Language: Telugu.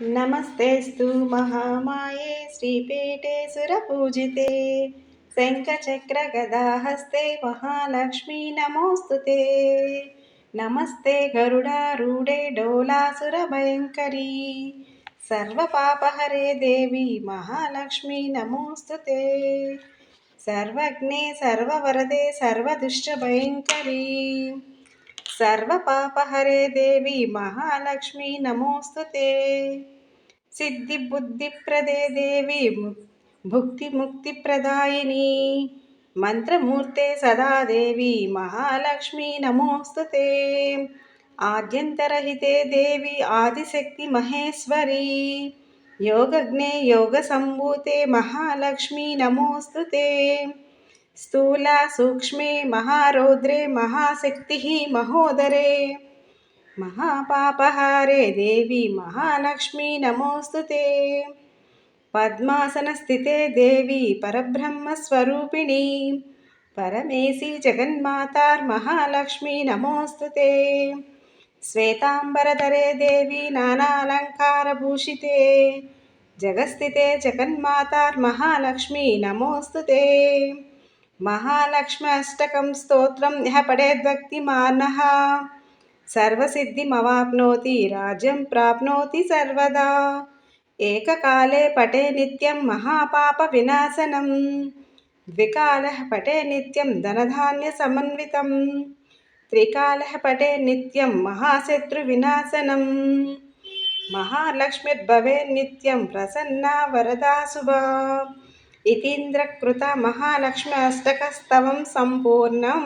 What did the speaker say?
నమస్తేస్తు మహామాయే శ్రీపీఠే సురపూజితే శంఖచక్రగదాహస్తే మహాలక్ష్మీ నమోస్తు నమస్తే గరుడారూఢే డోలాసురభయంకరీ సర్వపాపహరే దేవి మహాలక్ష్మీ నమోస్తు సర్వజ్ఞే సర్వవరదే సర్వదుష్టభయంకరీ సర్వపాపహరే దేవి మహాలక్ష్మి నమోస్తుతే సిద్ధి బుద్ధి ప్రదే దేవి భుక్తి ముక్తి ప్రదాయిని. మంత్రమూర్తే సదాదేవి మహాలక్ష్మి నమోస్తుతే ఆద్యంతరహితే దేవి ఆదిశక్తి మహేశ్వరి. యోగజ్ఞే యోగ సంభూతే మహాలక్ష్మి నమోస్తుతే స్థూల సూక్ష్మే మహారౌద్రే మహాశక్తి మహోదరే మహాపాపహారే దేవి మహాలక్ష్మి నమోస్తుతే పద్మాసన స్థితే దేవి పరబ్రహ్మస్వరూపిణి పరమేసి జగన్మాతార్మహాలక్ష్మి నమోస్తుతే శ్వేతాంబరధరే దేవి నానాలంకారభూషితే జగస్థితే జగన్మాతార్మహాలక్ష్మి నమోస్తుతే మహాలక్ష్మి అష్టకం స్తోత్రం. యహ పడేద్వక్తి మానః సర్వసిద్ధిమవాప్నోతి రాజ్యం ప్రాప్నోతి సర్వదా. ఏకకాలే పటే నిత్యం మహాపాప వినాశనం. ద్వికాల పటే నిత్యం ధనధాన్య సమన్వితం. త్రికాల పటే నిత్యం మహాశత్రు వినాశనం. మహాలక్ష్మిర్భవే నిత్యం ప్రసన్న వరదా ఇతీంద్రకృత మహాలక్ష్మి అష్టకస్తవం సంపూర్ణం.